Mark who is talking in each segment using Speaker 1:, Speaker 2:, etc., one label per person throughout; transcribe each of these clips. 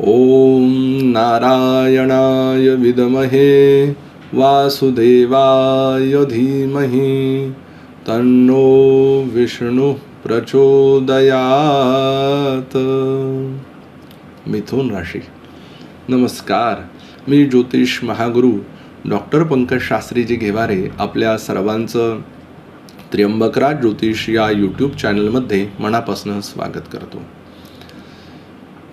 Speaker 1: ॐ नारायणाय विद्महे वासुदेवाय धीमहि तन्नो विष्णुः प्रचोदयात। मिथुन राशी। नमस्कार मी ज्योतिष महागुरु डॉक्टर पंकज शास्त्रीजी घेवारे आपल्या सर्वांचं त्र्यंबकराज ज्योतिष या यूट्यूब चॅनलमध्ये मनापासून स्वागत करतो.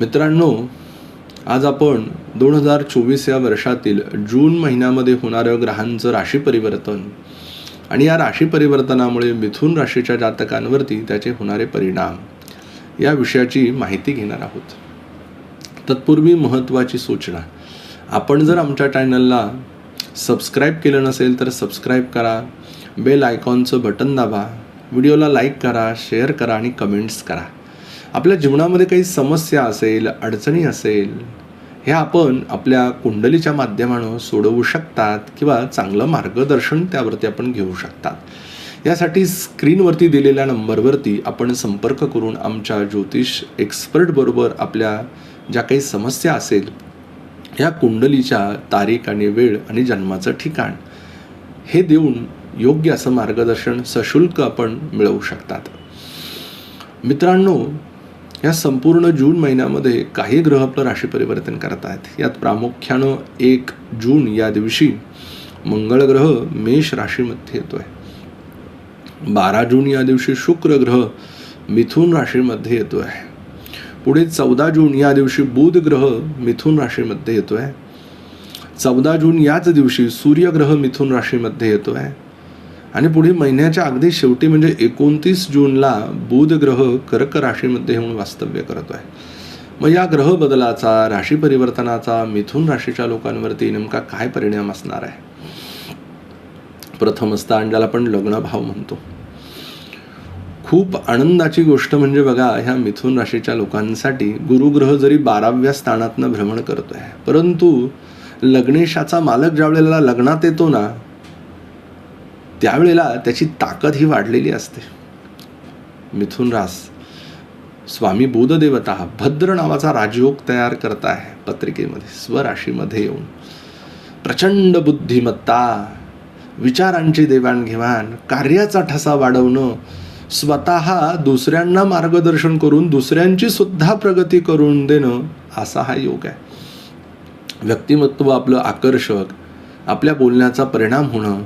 Speaker 1: मित्रांनो आज आपण दोन हजार चोवीस या वर्षातील जून महिन्यामध्ये होणारं ग्रहांचं राशी परिवर्तन आणि या राशी परिवर्तनामुळे मिथुन राशीच्या जातकांवरती त्याचे होणारे परिणाम या विषयाची माहिती घेणार आहोत. तत्पूर्वी महत्त्वाची सूचना. आपण जर आमच्या चॅनलला सबस्क्राईब केलं नसेल तर सबस्क्राईब करा बेल आयकॉनचं बटन दाबा व्हिडिओला लाईक करा शेअर करा आणि कमेंट्स करा. आपल्या जीवनामध्ये काही समस्या असेल अडचणी असेल हे आपण आपल्या कुंडलीच्या माध्यमानं सोडवू शकतात किंवा चांगलं मार्गदर्शन त्यावरती आपण घेऊ शकतात. यासाठी स्क्रीनवरती दिलेल्या नंबरवरती आपण संपर्क करून आमच्या ज्योतिष एक्सपर्टबरोबर आपल्या ज्या काही समस्या असेल या कुंडलीच्या तारीख आणि वेळ आणि जन्माचं ठिकाण हे देऊन योग्य असं मार्गदर्शन सशुल्क आपण मिळवू शकतात. मित्रांनो या संपूर्ण जून महिन्यामध्ये काही ग्रह आपलं राशी परिवर्तन करत आहेत. यात प्रामुख्यानं एक जून या दिवशी मंगळ ग्रह मेष राशीमध्ये येतो आहे बारा जून या दिवशी शुक्र ग्रह मिथुन राशीमध्ये येतो आहे पुढे चौदा जून या दिवशी बुध ग्रह मिथुन राशीमध्ये येतो आहे चौदा जून याच दिवशी सूर्यग्रह मिथुन राशीमध्ये येतो आहे आणि पुढे महिन्याच्या अगदी शेवटी म्हणजे एकोणतीस जूनला बुध ग्रह कर्क राशीमध्ये येऊन वास्तव्य करतो आहे. मग या ग्रह बदलाचा राशी परिवर्तनाचा मिथुन राशीच्या लोकांवरती नेमका काय परिणाम असणार आहे? प्रथम स्थान ज्याला आपण लग्नभाव म्हणतो. खूप आनंदाची गोष्ट म्हणजे बघा ह्या मिथुन राशीच्या लोकांसाठी गुरुग्रह जरी बाराव्या स्थानातनं भ्रमण करतोय परंतु लग्नेशाचा मालक ज्या वेळेला लग्नात येतो ना त्यावेळेला त्याची ताकद ही वाढलेली असते. मिथुन रास स्वामी बोधदेवता भद्र नावाचा राजयोग तयार करताय पत्रिकेमध्ये स्वराशीमध्ये येऊन. प्रचंड बुद्धिमत्ता विचारांची देवाणघेवाण कार्याचा ठसा वाढवणं स्वतः दुसऱ्यांना मार्गदर्शन करून दुसऱ्यांची सुद्धा प्रगती करून देणं असा हा योग आहे. व्यक्तिमत्व आपलं आकर्षक आपल्या बोलण्याचा परिणाम होणं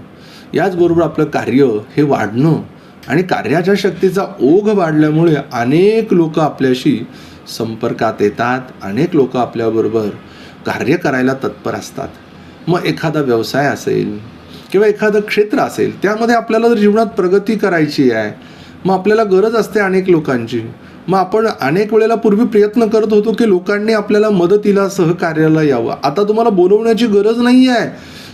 Speaker 1: याचबरोबर आपलं कार्य हे वाढणं आणि कार्याच्या शक्तीचा ओघ वाढल्यामुळे अनेक लोक आपल्याशी संपर्कात येतात अनेक लोक आपल्याबरोबर कार्य करायला तत्पर असतात. मग एखादा व्यवसाय असेल किंवा एखादं क्षेत्र असेल त्यामध्ये आपल्याला जर जीवनात प्रगती करायची आहे मग आपल्याला गरज असते अनेक लोकांची. मग आपण अनेक वेळेला पूर्वी प्रयत्न करत होतो की लोकांनी आपल्याला मदतीला सहकार्याला यावं. आता तुम्हाला बोलवण्याची गरज नाही आहे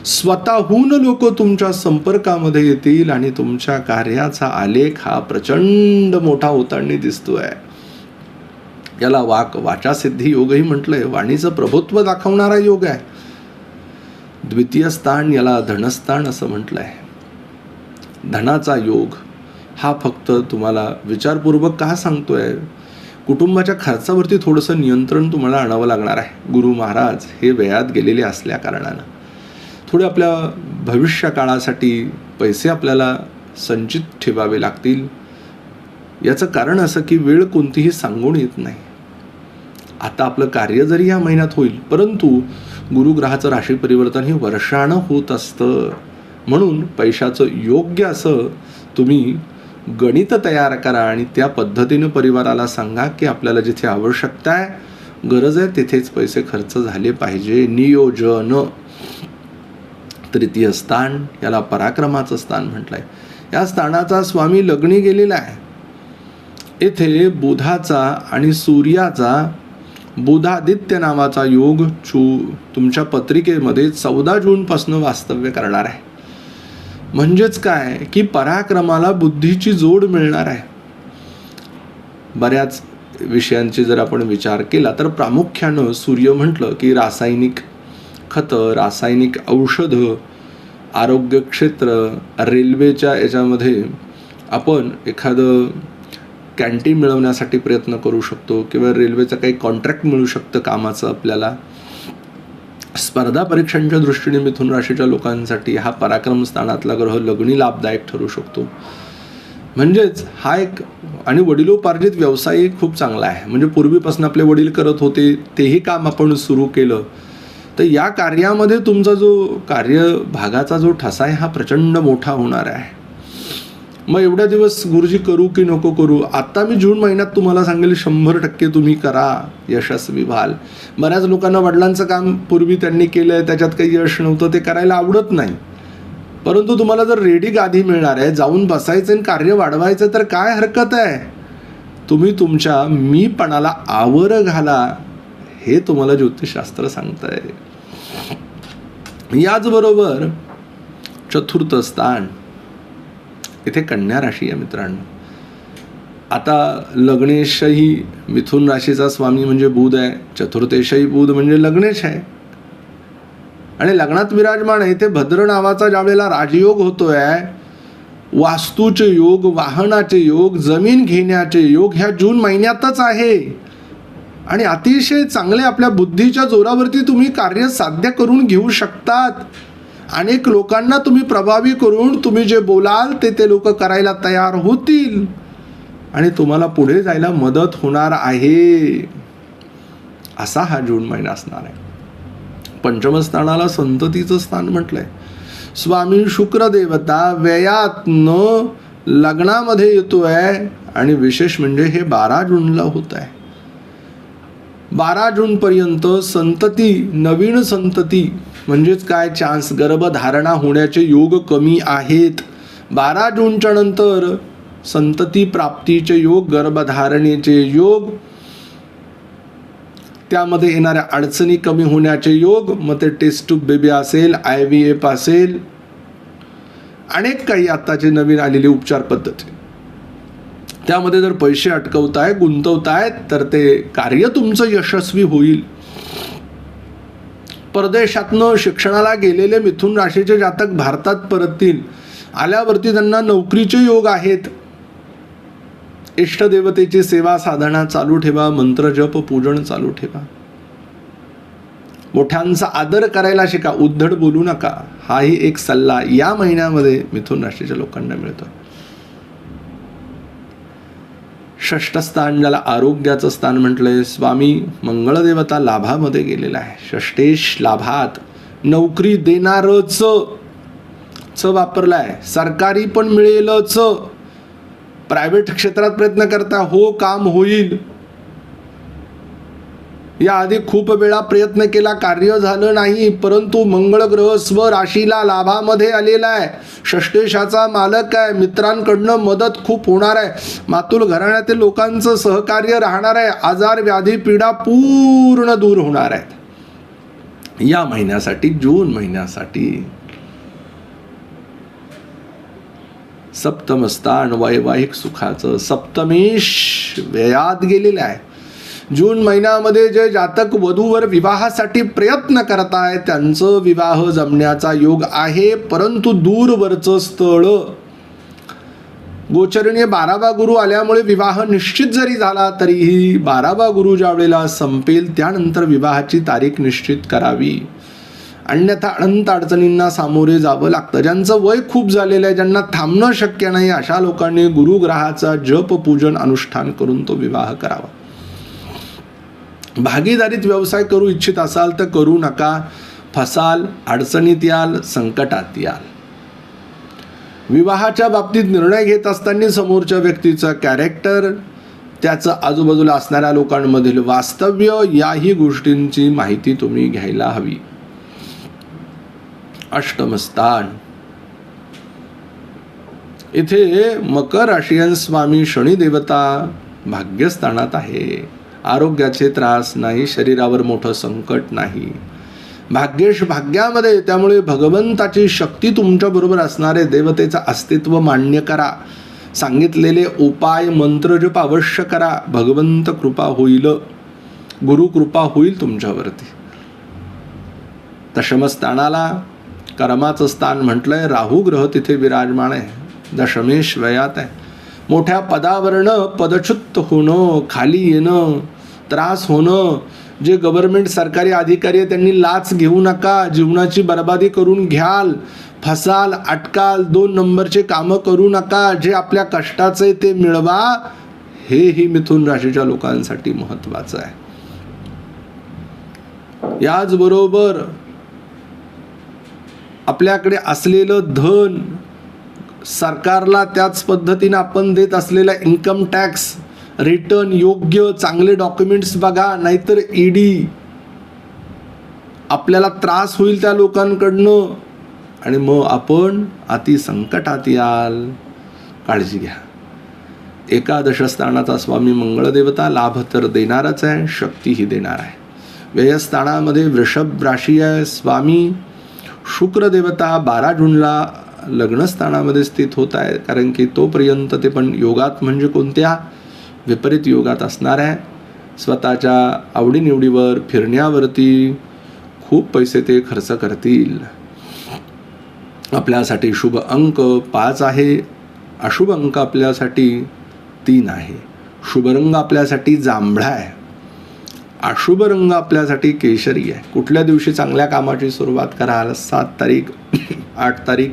Speaker 1: स्वतःहून लोक तुमच्या संपर्कामध्ये येतील आणि तुमच्या कार्याचा आलेख हा प्रचंड मोठा होताना दिसतोय. याला वाक वाचासिद्धी योगही म्हटलंय. वाणीचं प्रभुत्व दाखवणारा योग आहे. द्वितीय स्थान याला धनस्थान असं म्हटलंय. धनाचा योग हा फक्त तुम्हाला विचारपूर्वक का सांगतोय? कुटुंबाच्या खर्चावरती थोडंसं नियंत्रण तुम्हाला आणावं लागणार आहे. गुरु महाराज हे वेळात गेलेले असल्या कारणानं. थोडे आपल्या भविष्य काळासाठी पैसे आपल्याला संचित ठेवावे लागतील. याचं कारण असं की वेळ कोणतीही सांगून येत नाही. आता आपलं कार्य जरी या महिन्यात होईल परंतु गुरुग्रहाचं राशी परिवर्तन हे वर्षानं होत असतं. म्हणून पैशाचं योग्य असं तुम्ही गणित तयार करा आणि त्या पद्धतीनं परिवाराला सांगा की आपल्याला जिथे आवश्यकता आहे गरज आहे तिथेच पैसे खर्च झाले पाहिजे. नियोजन. तृतीय स्थान याला पराक्रमाचं स्थान म्हटलंय. या स्थानाचा स्वामी लग्नी गेलेला आहे. येथे बुधाचा आणि सूर्याचा बुधादित्य नावाचा योग चू तुमच्या पत्रिकेमध्ये चौदा जूनपासून वास्तव्य करणार आहे. म्हणजेच काय? की पराक्रमाला बुद्धीची जोड मिळणार आहे. बऱ्याच विषयांची जर आपण विचार केला तर प्रामुख्यानं सूर्य म्हटलं की रासायनिक खतं रासायनिक औषधं आरोग्य क्षेत्र रेल्वेच्या याच्यामध्ये आपण एखादं कॅन्टीन मिळवण्यासाठी प्रयत्न करू शकतो किंवा रेल्वेचं काही कॉन्ट्रॅक्ट मिळू शकतं कामाचं आपल्याला. स्पर्धा परीक्षांच्या दृष्टीने मिथुन राशीच्या लोकांसाठी हा पराक्रम स्थानातला ग्रह लग्नी लाभदायक ठरू शकतो. म्हणजेच हा एक आणि वडिलोपार्जित व्यवसायही खूप चांगला आहे. म्हणजे पूर्वीपासून आपले वडील करत होते तेही काम आपण सुरू केलं. तर या कार्यामध्ये तुमचा जो कार्यभागाचा जो ठसा आहे हा प्रचंड मोठा होणार आहे. मग एवढ्या दिवस गुरुजी करू की नको करू? आत्ता मी जून महिन्यात तुम्हाला सांगेल शंभर टक्के तुम्ही करा यशस्वी व्हाल. बऱ्याच लोकांना वडिलांचं काम पूर्वी त्यांनी केलं आहे त्याच्यात काही यश नव्हतं ते करायला आवडत नाही. परंतु तुम्हाला जर रेडी गादी मिळणार आहे जाऊन बसायचं आणि कार्य वाढवायचं तर काय हरकत आहे? तुम्ही तुमच्या मीपणाला आवर घाला हे तुम्हाला ज्योतिषशास्त्र सांगत आहे याचबरोबर चतुर्थ स्थान. इथे कन्या राशी आहे मित्रांनो. आता लग्नेशही मिथुन राशीचा स्वामी म्हणजे बुध आहे. चतुर्थेशही बुध म्हणजे लग्नेश आहे. आणि लग्नात विराजमान आहे. इथे भद्र नावाचा ज्यावेळेला राजयोग होतोय वास्तूचे योग वाहनाचे योग जमीन घेण्याचे योग ह्या जून महिन्यातच आहे. आणि अतिशय चांगले आपल्या बुद्धीच्या जोरावरती तुम्ही कार्य साध्य करून घेऊ शकतात. अनेक लोकांना तुम्ही प्रभावी करून तुम्ही जे बोलाल ते ते लोक करायला तयार होतील. आणि तुम्हाला पुढे जायला मदत होणार आहे. असा हा जून महिना असणार आहे. पंचमस्थानाला संततीचं स्थान म्हटलंय. स्वामी शुक्रदेवता देवता लग्नामध्ये येतो लग्नामध्ये येतोय आणि विशेष म्हणजे हे बारा जूनला होत आहे बारा जूनपर्यंत संतती नवीन संतती म्हणजेच काय? चान्स गर्भधारणा होण्याचे योग कमी आहेत. बारा जूनच्या नंतर संतती प्राप्तीचे योग गर्भधारणेचे योग त्यामध्ये येणाऱ्या अडचणी कमी होण्याचे योग मग ते टेस्ट ट्यूब बेबी असेल आय व्ही एफ असेल अनेक काही आत्ताचे नवीन आलेली उपचार पद्धती. त्यामध्ये जर पैसे अटकवताय गुंतवताय तर ते कार्य तुमचं यशस्वी होईल. परदेशातनं शिक्षणाला गेलेले मिथुन राशीचे जातक भारतात परततील. आल्यावरती त्यांना नोकरीचे योग आहेत. इष्टदेवतेची सेवा साधना चालू ठेवा मंत्र जप पूजन चालू ठेवा. मोठ्यांचा आदर करायला शिका उद्धड बोलू नका. हाही एक सल्ला या महिन्यामध्ये मिथुन राशीच्या लोकांना मिळतो षष्ठ स्थान ज्याला आरोग्याचं स्थान म्हटलंय स्वामी मंगळदेवता लाभामध्ये गेलेला आहे. षष्टेश लाभात नोकरी देणारच च वापरलाय. सरकारी पण मिळेलच. प्रायव्हेट क्षेत्रात प्रयत्न करता हो काम होईल. याआधी खूप वेळा प्रयत्न केला कार्य झालं नाही परंतु मंगळ ग्रह स्व राशीला लाभामध्ये आलेला आहे. षष्टेशाचा मालक आहे मित्रांकडनं मदत खूप होणार आहे. मातुल घराण्यातील लोकांचं सहकार्य राहणार आहे आजार व्याधी पीडा पूर्ण दूर होणार आहेत. या महिन्यासाठी जून महिन्यासाठी सप्तम स्थान वैवाहिक सुखाचं सप्तमेश व्ययात गेलेलं आहे. जून महिन्यामध्ये जे जातक वधूवर विवाहासाठी प्रयत्न करत आहे त्यांचं विवाह जमण्याचा योग आहे परंतु दूरवरचं स्थळ. गोचरणीय बारावा गुरु आल्यामुळे विवाह निश्चित जरी झाला तरीही बारावा गुरु ज्या वेळेला संपेल त्यानंतर विवाहाची तारीख निश्चित करावी. अन्यथा अनंत अडचणींना सामोरे जावं लागतं. ज्यांचं वय खूप झालेलं आहे ज्यांना थांबणं शक्य नाही अशा लोकांनी गुरुग्रहाचा जप पूजन अनुष्ठान करून तो विवाह करावा. भागीदारीत व्यवसाय करू इच्छित असाल तर करू नका. फसाल अडचणीत याल संकटात याल. विवाहाच्या बाबतीत निर्णय घेत असताना समोरच्या व्यक्तीचं कॅरेक्टर त्याचं आजूबाजूला असणाऱ्या लोकांमधील वास्तव्य याही गोष्टींची माहिती तुम्ही घ्यायला हवी. अष्टमस्थान इथे मकर राशियन स्वामी शनी देवता भाग्यस्थानात आहे. आरोग्याचे त्रास नाही शरीरावर मोठं संकट नाही. भाग्येश भाग्यामध्ये त्यामुळे भगवंताची शक्ती तुमच्याबरोबर असणारे देवतेचं अस्तित्व मान्य करा. सांगितलेले उपाय मंत्र जप अवश्य करा. भगवंत कृपा होईल. गुरु कृपा होईल तुमच्यावरती. दशमस्थानाला कर्माचं स्थान म्हटलंय. राहू ग्रह तिथे विराजमान आहे. दशमेश वयात आहे. मोठ्या पदावरनं पदच्युत होणं खाली येणं त्रास होणं जे गव्हर्नमेंट सरकारी अधिकारी आहे त्यांनी लाच घेऊ नका जीवनाची बर्बादी करून घ्याल फसाल अटकाल दोन नंबरचे कामं करू नका जे आपल्या कष्टाचं आहे ते मिळवा हेही मिथुन राशीच्या लोकांसाठी महत्वाचं आहे. याचबरोबर आपल्याकडे असलेलं धन सरकारला त्याच पद्धतीनं आपण देत असलेला इन्कम टॅक्स रिटर्न योग्य चांगले डॉक्युमेंट्स बघा नाहीतर ईडी. आपल्याला त्रास होईल त्या लोकांकडनं. आणि मग आपण अति संकटात याल. काळजी घ्या. एकादशस्थानाचा स्वामी मंगळदेवता लाभ तर देणारच आहे शक्तीही देणार आहे. व्ययस्थानामध्ये वृषभ राशी आहे स्वामी. शुक्रदेवता बारा जूनला लग्नस्थानामध्ये स्थित होत आहे कारण की तोपर्यंत ते पण योगात म्हणजे कोणत्या? विपरीत योगात असणार आहे. स्वतःच्या आवडीनिवडीवर फिरण्यावरती खूप पैसे ते खर्च करतील. आपल्यासाठी शुभ अंक पाच आहे. अशुभ अंक आपल्यासाठी तीन आहे. शुभ रंग आपल्यासाठी जांभळा आहे. अशुभ रंग आपल्यासाठी केशरी आहे. कुठल्या दिवशी चांगल्या कामाची सुरुवात कराल? सात तारीख आठ तारीख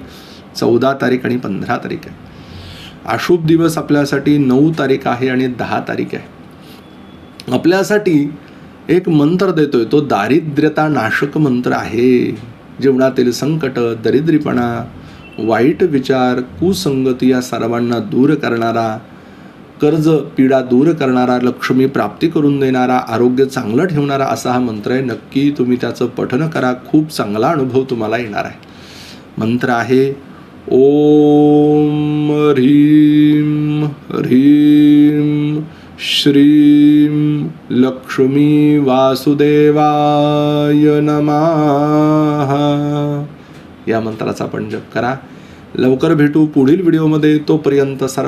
Speaker 1: चौदा तारीख आणि पंधरा तारीख आहे. अशुभ दिवस आपल्यासाठी नऊ तारीख आहे आणि दहा तारीख आहे. आपल्यासाठी एक मंत्र देतोय तो दारिद्र्यता नाशक मंत्र आहे. जीवनातील संकट दरिद्रीपणा वाईट विचार कुसंगती या सर्वांना दूर करणारा कर्ज पीडा दूर करणारा लक्ष्मी प्राप्ती करून देणारा आरोग्य चांगलं ठेवणारा असा हा मंत्र आहे. नक्की तुम्ही त्याचं पठन करा. खूप चांगला अनुभव तुम्हाला येणार आहे. मंत्र आहे ओम ह्रीं ह्रीं श्रीं लक्ष्मी वासुदेवाय नमः. या मंत्राचा आपण जप करा. लवकर भेटू पुढील व्हिडिओमध्ये. तोपर्यंत सर्व